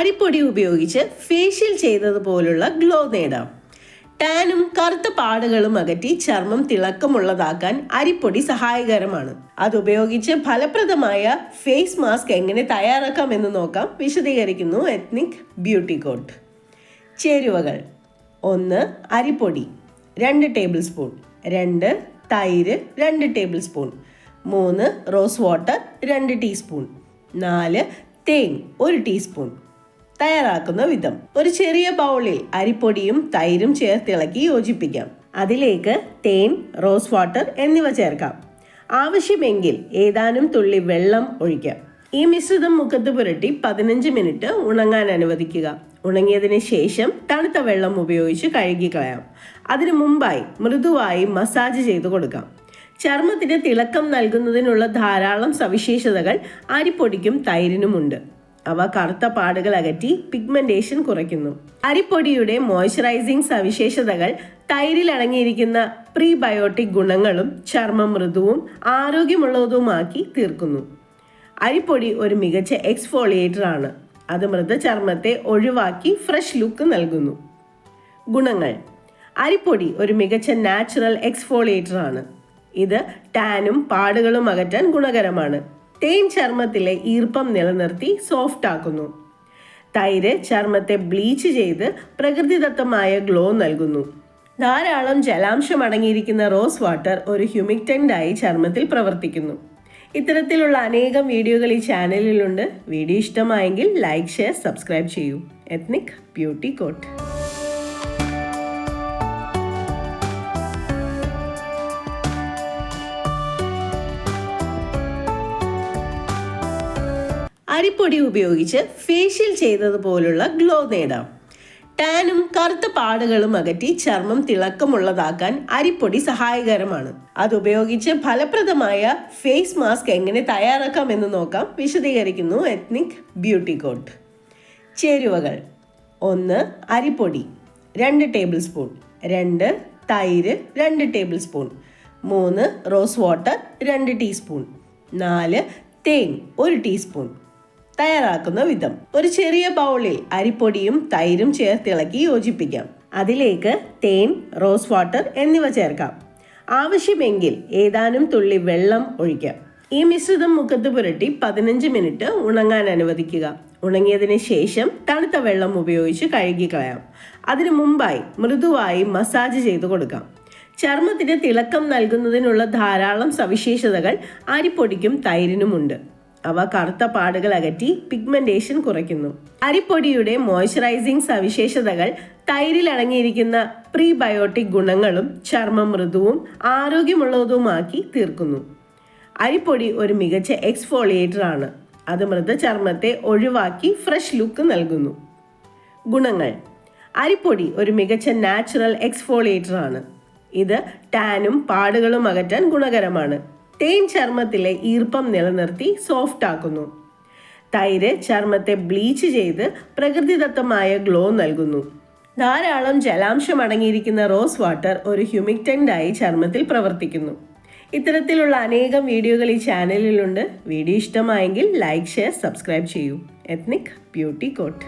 അരിപ്പൊടി ഉപയോഗിച്ച് facial ചെയ്തതുപോലുള്ള glow നേടാം. ടാനും കറുത്ത പാടുകളും അകറ്റി ചർമ്മം തിളക്കമുള്ളതാക്കാൻ അരിപ്പൊടി സഹായകരമാണ്. അതുപയോഗിച്ച് ഫലപ്രദമായ ഫേസ് മാസ്ക് എങ്ങനെ തയ്യാറാക്കാം എന്ന് നോക്കാം. വിശദീകരിക്കുന്നു എത്നിക് ബ്യൂട്ടി കോട്ട് ചേരുവകൾ. ഒന്ന് അരിപ്പൊടി. രണ്ട് ടേബിൾ സ്പൂൺ രണ്ട് തൈര്. രണ്ട് ടേബിൾ സ്പൂൺ മൂന്ന് റോസ് വാട്ടർ രണ്ട് ടീസ്പൂൺ നാല് തേൻ. ഒരു ടീസ്പൂൺ തയ്യാറാക്കുന്ന വിധം. ഒരു ചെറിയ ബൗളിൽ അരിപ്പൊടിയും തൈരും ചേർത്തിളക്കി യോജിപ്പിക്കാം. അതിലേക്ക് തേൻ റോസ് വാട്ടർ എന്നിവ ചേർക്കാം. ആവശ്യമെങ്കിൽ ഏതാനും തുള്ളി വെള്ളം ഒഴിക്കാം. ഈ മിശ്രിതം മുഖത്ത് പുരട്ടി പതിനഞ്ച് മിനിറ്റ് ഉണങ്ങാൻ അനുവദിക്കുക. ഉണങ്ങിയതിന് ശേഷം തണുത്ത വെള്ളം ഉപയോഗിച്ച് കഴുകിക്കളയാം. അതിനു മുമ്പായി മൃദുവായി മസാജ് ചെയ്തു കൊടുക്കാം. ചർമ്മത്തിന് തിളക്കം നൽകുന്നതിനുള്ള ധാരാളം സവിശേഷതകൾ അരിപ്പൊടിക്കും തൈരിനുമുണ്ട്. അവ കറുത്ത പാടുകൾ അകറ്റി പിഗ്മെന്റേഷൻ കുറയ്ക്കുന്നു. അരിപ്പൊടിയുടെ മോയ്സ്ചറൈസിംഗ് സവിശേഷതകൾ തൈരിൽ അടങ്ങിയിരിക്കുന്ന പ്രീബയോട്ടിക് ഗുണങ്ങളും ചർമ്മം മൃദുവും ആരോഗ്യമുള്ളതുമാക്കി തീർക്കുന്നു. അരിപ്പൊടി ഒരു മികച്ച എക്സ്ഫോളിയേറ്റർ ആണ്. അത് മൃദ ചർമ്മത്തെ ഒഴിവാക്കി ഫ്രഷ് ലുക്ക് നൽകുന്നു. ഗുണങ്ങൾ. അരിപ്പൊടി ഒരു മികച്ച നാച്ചുറൽ എക്സ്ഫോളിയേറ്റർ ആണ്. ഇത് ടാനും പാടുകളും അകറ്റാൻ ഗുണകരമാണ്. തേൻ ചർമ്മത്തിലെ ഈർപ്പം നിലനിർത്തി സോഫ്റ്റ് ആക്കുന്നു. തൈര് ചർമ്മത്തെ ബ്ലീച്ച് ചെയ്ത് പ്രകൃതിദത്തമായ ഗ്ലോ നൽകുന്നു. ധാരാളം ജലാംശം അടങ്ങിയിരിക്കുന്ന റോസ് വാട്ടർ ഒരു ഹ്യൂമിക്റ്റന്റായി ചർമ്മത്തിൽ പ്രവർത്തിക്കുന്നു. ഇത്തരത്തിലുള്ള അനേകം വീഡിയോകൾ ഈ ചാനലിലുണ്ട് വീഡിയോ ഇഷ്ടമായെങ്കിൽ ലൈക്ക് ഷെയർ സബ്സ്ക്രൈബ് ചെയ്യൂ. എത്നിക് ബ്യൂട്ടി കോട്ട് അരിപ്പൊടി ഉപയോഗിച്ച് ഫേഷ്യൽ ചെയ്തതുപോലുള്ള ഗ്ലോ നേടാം. ടാനും കറുത്ത പാടുകളും അകറ്റി ചർമ്മം തിളക്കമുള്ളതാക്കാൻ അരിപ്പൊടി സഹായകരമാണ്. അതുപയോഗിച്ച് ഫലപ്രദമായ ഫേസ് മാസ്ക് എങ്ങനെ തയ്യാറാക്കാം എന്ന് നോക്കാം. വിശദീകരിക്കുന്നു എത്നിക് ബ്യൂട്ടി കോട്ട് ചേരുവകൾ. ഒന്ന് അരിപ്പൊടി. രണ്ട് ടേബിൾ സ്പൂൺ രണ്ട് തൈര്. രണ്ട് ടേബിൾ സ്പൂൺ മൂന്ന് റോസ് വാട്ടർ രണ്ട് ടീസ്പൂൺ നാല് തേൻ. ഒരു ടീസ്പൂൺ തയ്യാറാക്കുന്ന വിധം. ഒരു ചെറിയ ബൗളിൽ അരിപ്പൊടിയും തൈരും ചേർത്തിളക്കി യോജിപ്പിക്കാം. അതിലേക്ക് തേൻ റോസ് വാട്ടർ എന്നിവ ചേർക്കാം. ആവശ്യമെങ്കിൽ ഏതാനും തുള്ളി വെള്ളം ഒഴിക്കാം. ഈ മിശ്രിതം മുഖത്ത് പുരട്ടി പതിനഞ്ച് മിനിറ്റ് ഉണങ്ങാൻ അനുവദിക്കുക. ഉണങ്ങിയതിന് ശേഷം തണുത്ത വെള്ളം ഉപയോഗിച്ച് കഴുകിക്കളയാം. അതിനു മുമ്പായി മൃദുവായി മസാജ് ചെയ്തു കൊടുക്കാം. ചർമ്മത്തിന് തിളക്കം നൽകുന്നതിനുള്ള ധാരാളം സവിശേഷതകൾ അരിപ്പൊടിക്കും തൈരിനുമുണ്ട്. അവ കറുത്ത പാടുകൾ അകറ്റി പിഗ്മെന്റേഷൻ കുറയ്ക്കുന്നു. അരിപ്പൊടിയുടെ മോയ്സ്ചറൈസിംഗ് സവിശേഷതകൾ തൈരിൽ അടങ്ങിയിരിക്കുന്ന പ്രീബയോട്ടിക് ഗുണങ്ങളും ചർമ്മം മൃദുവും ആരോഗ്യമുള്ളതുമാക്കി തീർക്കുന്നു. അരിപ്പൊടി ഒരു മികച്ച എക്സ്ഫോളിയേറ്റർ ആണ്. അത് മൃതചർമ്മത്തെ ഒഴിവാക്കി ഫ്രഷ് ലുക്ക് നൽകുന്നു. ഗുണങ്ങൾ. അരിപ്പൊടി ഒരു മികച്ച നാച്ചുറൽ എക്സ്ഫോളിയേറ്റർ ആണ്. ഇത് ടാനും പാടുകളും അകറ്റാൻ ഗുണകരമാണ്. തേൻ ചർമ്മത്തിലെ ഈർപ്പം നിലനിർത്തി സോഫ്റ്റ് ആക്കുന്നു. തൈര് ചർമ്മത്തെ ബ്ലീച്ച് ചെയ്ത് പ്രകൃതിദത്തമായ ഗ്ലോ നൽകുന്നു. ധാരാളം ജലാംശം അടങ്ങിയിരിക്കുന്ന റോസ് വാട്ടർ ഒരു ഹ്യൂമിക്റ്റന്റായി ചർമ്മത്തിൽ പ്രവർത്തിക്കുന്നു. ഇത്തരത്തിലുള്ള അനേകം വീഡിയോകൾ ഈ ചാനലിലുണ്ട്. വീഡിയോ ഇഷ്ടമായെങ്കിൽ ലൈക്ക് ഷെയർ സബ്സ്ക്രൈബ് ചെയ്യൂ. Ethnic beauty coat.